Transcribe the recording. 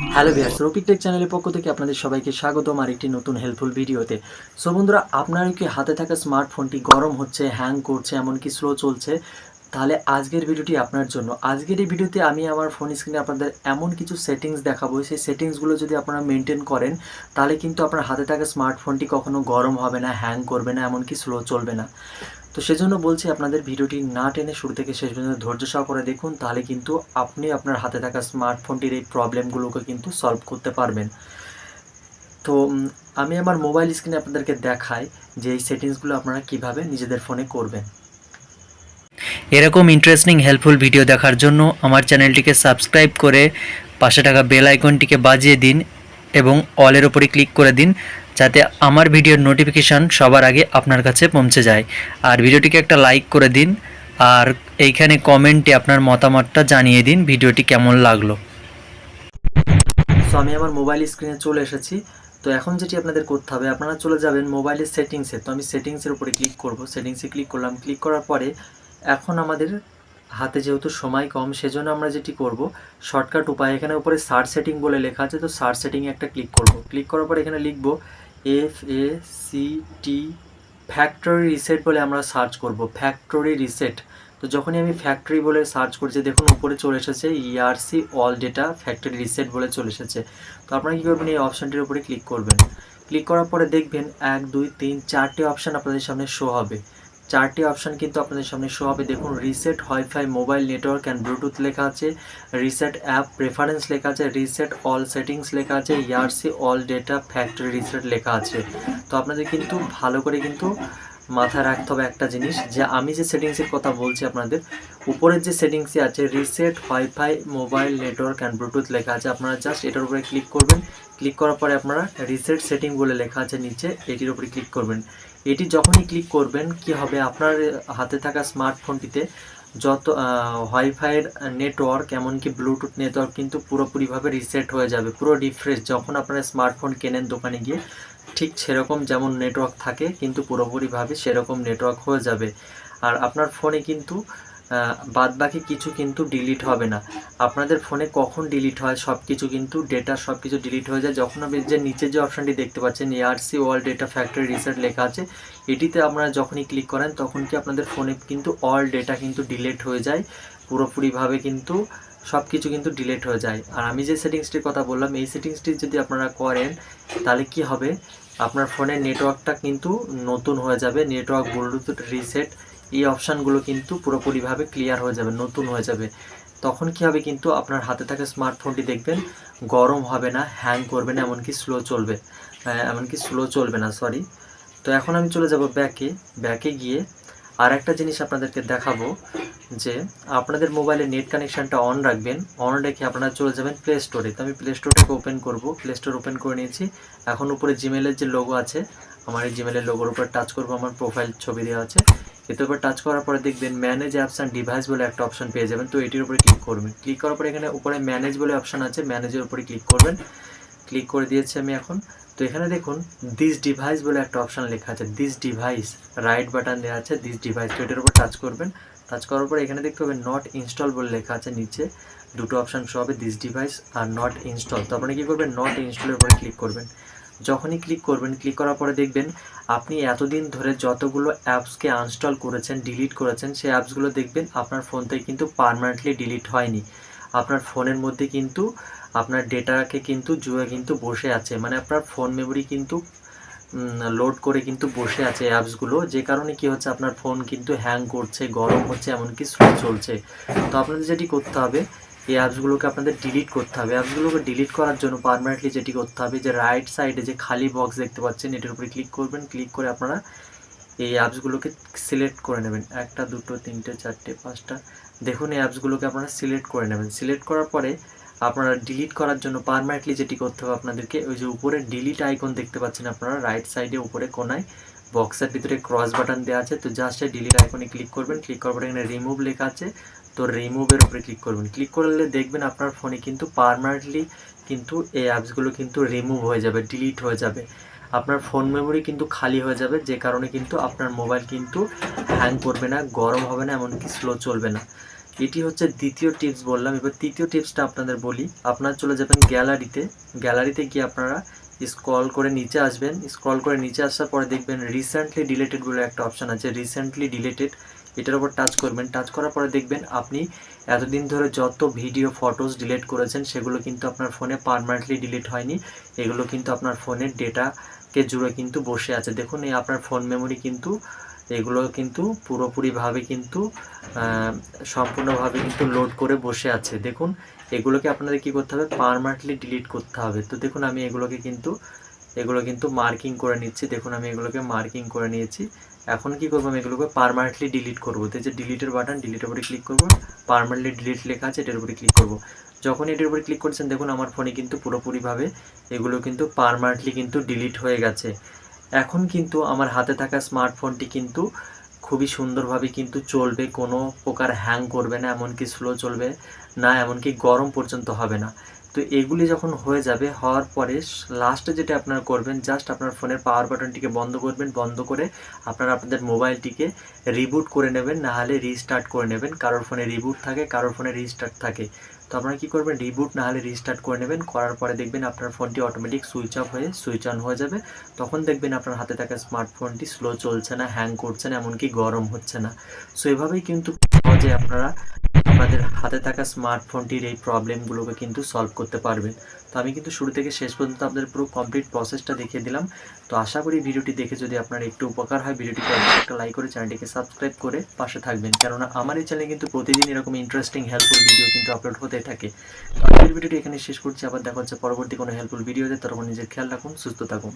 Hello viewers Rafiq take চ্যানেলের পক্ষ থেকে আপনাদের সবাইকে স্বাগতম আর একটি নতুন হেল্পফুল ভিডিওতে সো বন্ধুরা আপনার কি হাতে থাকা স্মার্টফোনটি গরম হচ্ছে হ্যাং করছে, এমনকি স্লো চলছে? তাহলে আজকের ভিডিওটি আপনার জন্য। আজকের এই ভিডিওতে আমি আমার ফোন স্ক্রিনে আপনাদের এমন কিছু সেটিংস দেখাবো। সেই সেটিংসগুলো যদি আপনারা মেনটেন করেন, তাহলে কিন্তু আপনার হাতে থাকা স্মার্টফোনটি কখনো গরম হবে না হ্যাং করবে না, এমনকি স্লো চলবে না। তো সেজন্য বলছি আপনাদের ভিডিওটি না টেনে শুরু থেকে শেষ পর্যন্ত ধৈর্য সহকারে দেখুন, তাহলে কিন্তু আপনি আপনার হাতে থাকা স্মার্টফোনটির এই প্রবলেমগুলোকে কিন্তু সলভ করতে পারবেন। তো আমি আমার মোবাইল স্ক্রিনে আপনাদেরকে দেখাই যে এই সেটিংসগুলো আপনারা কীভাবে নিজেদের ফোনে করবেন। এরকম ইন্টারেস্টিং হেল্পফুল ভিডিও দেখার জন্য আমার চ্যানেলটিকে সাবস্ক্রাইব করে পাশে থাকা বেল আইকনটিকে বাজিয়ে দিন এবং অলের ওপরে ক্লিক করে দিন। যাতে আমার ভিডিওর নোটিফিকেশান সবার আগে আপনার কাছে পৌঁছে যায়। আর ভিডিওটিকে একটা লাইক করে দিন, আর এইখানে কমেন্টে আপনার মতামতটা জানিয়ে দিন ভিডিওটি কেমন লাগল। সো আমি আমার মোবাইল স্ক্রিনে চলে এসেছি। তো এখন যেটি আপনাদের করতে হবে, আপনারা চলে যাবেন মোবাইলের সেটিংসে তো আমি সেটিংসের উপরে ক্লিক করব। সেটিংসে ক্লিক করলাম। ক্লিক করার পরে এখন আমাদের হাতে যেহেতু সময় কম, সেজন্য আমরা যেটি করব শর্টকাট উপায়। এখানে উপরে সার্চ সেটিং বলে লেখা আছে। তো সার্চ সেটিংয়ে একটা ক্লিক করব। ক্লিক করার পরে এখানে লিখব F A C T factory reset বলে আমরা সার্চ করব। ফ্যাক্টরি রিসেট তো যখনই আমি ফ্যাক্টরি বলে সার্চ করছি, দেখুন উপরে চলে এসেছে erase all data factory reset বলে চলে এসেছে। তো আপনারা কী করবেন? এই অপশানটির উপরে ক্লিক করবেন। ক্লিক করার পরে দেখবেন এক, দুই, তিন, চারটে অপশান আপনাদের সামনে শো হবে। চারটি অপশান কিন্তু আপনাদের সামনে শো হবে। দেখুন reset WiFi mobile network and Bluetooth লেখা আছে। রিসেট অ্যাপ প্রেফারেন্স লেখা আছে। রিসেট অল সেটিংস লেখা আছে। Erase all data factory reset লেখা আছে। তো আপনাদের কিন্তু ভালো করে কিন্তু মাথায় রাখতে হবে একটা জিনিস, যে আমি যে সেটিংসের কথা বলছি আপনাদের, উপরের যে সেটিংসে আছে reset WiFi mobile network and Bluetooth লেখা আছে। আপনারা জাস্ট এটার উপরে ক্লিক করবেন। ক্লিক করার পরে আপনারা রিসেট সেটিং বলে লেখা আছে নিচে, এটির উপরে ক্লিক করবেন। এটি যখনই ক্লিক করবেন, কি হবে? আপনার হাতে থাকা স্মার্টফোনটিতে যত ওয়াইফাইয়ের নেটওয়ার্ক এমনকি ব্লুটুথ নেটওয়ার্ক কিন্তু পুরোপুরিভাবে রিসেট হয়ে যাবে। পুরো রিফ্রেশ যখন আপনারা স্মার্টফোন কেনেন দোকানে গিয়ে, ঠিক সেরকম যেমন নেটওয়ার্ক থাকে, কিন্তু পুরোপুরিভাবে সেরকম নেটওয়ার্ক হয়ে যাবে। আর আপনার ফোনে কিন্তু বাদ বাকি কিছু কিন্তু ডিলিট হবে না। আপনাদের ফোনে কখন ডিলিট হয় সব কিছু কিন্তু ডেটা সব কিছু ডিলিট হয়ে যায়। যখন আপনি যে নিচে যে অপশানটি দেখতে পাচ্ছেন erase all data factory reset লেখা আছে, এটিতে আপনারা যখনই ক্লিক করেন, তখন কি আপনাদের ফোনে কিন্তু অল ডেটা কিন্তু ডিলিট হয়ে যায়। পুরোপুরিভাবে কিন্তু সব কিছু কিন্তু ডিলিট হয়ে যায়। আর আমি যে সেটিংসটির কথা বললাম, এই সেটিংসটি যদি আপনারা করেন, তাহলে কি হবে? আপনার ফোনের নেটওয়ার্কটা কিন্তু নতুন হয়ে যাবে। নেটওয়ার্ক ব্লুটুথ রিসেট এই অপশানগুলো কিন্তু পুরোপুরিভাবে ক্লিয়ার হয়ে যাবে, নতুন হয়ে যাবে। তখন কি হবে কিন্তু আপনার হাতে থাকা স্মার্টফোনটি দেখবেন, গরম হবে না হ্যাং করবে না, এমনকি স্লো চলবে এমনকি স্লো চলবে না সরি তো এখন আমি চলে যাব ব্যাকে ব্যাকে গিয়ে আর একটা জিনিস আপনাদেরকে দেখাবো, যে আপনাদের মোবাইলে নেট কানেকশানটা অন রাখবেন অন রেখে আপনারা চলে যাবেন প্লে স্টোরে তো আমি প্লে স্টোরটাকে ওপেন করব প্লে স্টোর ওপেন করে নিয়েছি। এখন উপরে জিমেলের যে লোগো আছে, আমার এই জিমেলের লোগোর উপর টাচ করব, আমার প্রোফাইল ছবি দেওয়া আছে। এতে উপর টাচ করার পরে দেখবেন ম্যানেজ অ্যাপস অ্যান্ড ডিভাইস বলে একটা অপশন পেয়ে যাবেন। তো এটির উপরে ক্লিক করবেন। ক্লিক করার পরে এখানে উপরে ম্যানেজ বলে অপশন আছে ম্যানেজের উপরে ক্লিক করবেন। ক্লিক করে দিয়েছি আমি এখন। তো এখানে দেখুন দিস ডিভাইস বলে একটা অপশান লেখা আছে। দিস ডিভাইস রাইট বাটন দেওয়া আছে দিস ডিভাইস তো এটার উপর টাচ করবেন। টাচ করার পরে এখানে দেখতে পাবেন নট ইনস্টল বলে লেখা আছে নিচে। দুটো অপশান শো হবে this device are not install তো আপনি কী করবেন? নট ইনস্টলের উপরে ক্লিক করবেন। যখনই ক্লিক করবেন ক্লিক করার পরে দেখবেন আপনি এতদিন ধরে যতগুলো অ্যাপসকে আনস্টল করেছেন ডিলিট করেছেন, সেই অ্যাপসগুলো দেখবেন আপনার ফোন থেকে কিন্তু পারমানেন্টলি ডিলিট হয়নি। আপনার ফোনের মধ্যে কিন্তু আপনার ডেটাকে কিন্তু জুয়ে কিন্তু বসে আছে। মানে আপনার ফোন মেমোরি কিন্তু লোড করে কিন্তু বসে আছে অ্যাপসগুলো যে কারণে কি হচ্ছে, আপনার ফোন কিন্তু হ্যাং করছে, গরম হচ্ছে, এমনকি স্লো চলছে। তো আপনাদের যেটি করতে হবে এই অ্যাপসগুলোকে আপনাদের ডিলিট করতে হবে। অ্যাপসগুলোকে ডিলিট করার জন্য পারমানেন্টলি যেটি করতে হবে, যে রাইট সাইডে যে খালি বক্স দেখতে পাচ্ছেন, এটার উপরে ক্লিক করবেন। ক্লিক করে আপনারা এই অ্যাপসগুলোকে সিলেক্ট করে নেবেন। একটা, দুটো, তিনটে, চারটে, পাঁচটা। দেখুন, এই অ্যাপসগুলোকে আপনারা সিলেক্ট করে নেবেন। সিলেক্ট করার পরে আপনারা ডিলিট করার জন্য পারমানেন্টলি যেটি করতে হবে আপনাদেরকে, ওই যে উপরে ডিলিট আইকন দেখতে পাচ্ছেন আপনারা রাইট সাইডে উপরে কোনায় বক্সের ভিতরে ক্রস বাটন দেওয়া আছে। তো জাস্ট ডিলিট আইকনে ক্লিক করবেন। ক্লিক করার পরে এখানে রিমুভ লেখা আছে। তো রিমুভের উপরে ক্লিক করবেন। ক্লিক করলে দেখবেন আপনার ফোনে কিন্তু পারমানেন্টলি কিন্তু এই অ্যাপসগুলো কিন্তু রিমুভ হয়ে যাবে ডিলিট হয়ে যাবে। আপনার ফোন মেমোরি কিন্তু খালি হয়ে যাবে, যে কারণে কিন্তু আপনার মোবাইল কিন্তু হ্যাং করবে না, গরম হবে না, এমনকি স্লো চলবে না। এটি হচ্ছে দ্বিতীয় টিপস বললাম। এবার তৃতীয় টিপসটা আপনাদের বলি। আপনারা চলে যাবেন গ্যালারিতে গ্যালারিতে গিয়ে আপনারা স্ক্রল করে নিচে আসবেন। স্ক্রল করে নিচে আসার পরে দেখবেন রিসেন্টলি ডিলেটেড বলে একটা অপশান আছে। রিসেন্টলি ডিলেটেড এটার উপর টাচ করবেন। টাচ করার পরে দেখবেন আপনি এতদিন ধরে যত ভিডিও ফটোস ডিলিট করেছেন, সেগুলো কিন্তু আপনার ফোনে পারমানেন্টলি ডিলিট হয়নি। এগুলো কিন্তু আপনার ফোনের ডেটাকে জুড়ে কিন্তু বসে আছে। দেখুন, এই আপনার ফোন মেমোরি কিন্তু এগুলো কিন্তু পুরোপুরিভাবে কিন্তু সম্পূর্ণভাবে কিন্তু লোড করে বসে আছে। দেখুন, এগুলোকে আপনাদের কি করতে হবে? পারমানেন্টলি ডিলিট করতে হবে। তো দেখুন, আমি এগুলোকে কিন্তু, এগুলো কিন্তু মার্কিং করে নিচ্ছি। দেখুন, আমি এগুলোকে মার্কিং করে নিয়েছি। এখন কি করব আমি? এগুলোকে পারমানেন্টলি ডিলিট করব। তো যে ডিলিটের বাটন ডিলিটের উপরে ক্লিক করব। পারমানেন্টলি ডিলিট লেখা আছে, এটার উপরে ক্লিক করব। যখন এটার উপরে ক্লিক করছেন, দেখুন, আমার ফোনে কিন্তু পুরোপুরিভাবে এগুলো কিন্তু পারমানেন্টলি কিন্তু ডিলিট হয়ে গেছে। এখন কিন্তু আমার হাতে থাকা স্মার্টফোনটি কিন্তু খুবই সুন্দরভাবে কিন্তু চলবে। কোনো প্রকার হ্যাং করবে না, এমনকি স্লো চলবে না, এমনকি গরম পর্যন্ত হবে না। তো এগুলি যখন হয়ে যাবে, হওয়ার পরে লাস্টে যেটা আপনারা করবেন জাস্ট আপনার ফোনের পাওয়ার বাটনটিকে বন্ধ করবেন, বন্ধ করে আপনারা আপনাদের মোবাইলটিকে রিবুট করে নেবেন, না হলে রিস্টার্ট করে নেবেন। কারোর ফোনে রিবুট থাকে, কারোর ফোনে রিস্টার্ট থাকে। তো আপনারা কী করবেন? রিবুট না হলে রিস্টার্ট করে নেবেন। করার পরে দেখবেন আপনার ফোনটি অটোমেটিক সুইচ অফ হয়ে সুইচ অন হয়ে যাবে। তখন দেখবেন আপনার হাতে থাকা স্মার্টফোনটি স্লো চলছে না হ্যাং করছে না, এমনকি গরম হচ্ছে না। সো এভাবেই কিন্তু সহজে আপনারা আপনাদের হাতে থাকা স্মার্টফোনটির এই প্রবলেমগুলোকে কিন্তু সলভ করতে পারবেন। তো আমি কিন্তু শুরু থেকে শেষ পর্যন্ত আপনাদের পুরো কমপ্লিট প্রসেসটা দেখিয়ে দিলাম। তো আশা করি ভিডিওটি দেখে যদি আপনার একটু উপকার হয় ভিডিওটিকে একটা লাইক করে চ্যানেলটিকে সাবস্ক্রাইব করে পাশে থাকবেন। কেননা আমার এই চ্যানেলে কিন্তু প্রতিদিন এরকম ইন্টারেস্টিং হেল্পফুল ভিডিও কিন্তু আপলোড হতে থাকে। তো আজকের ভিডিওটি এখানে শেষ করছি। আবার দেখা হচ্ছে পরবর্তী কোনো হেল্পফুল ভিডিওতে ততক্ষণ নিজের খেয়াল রাখুন, সুস্থ থাকুন।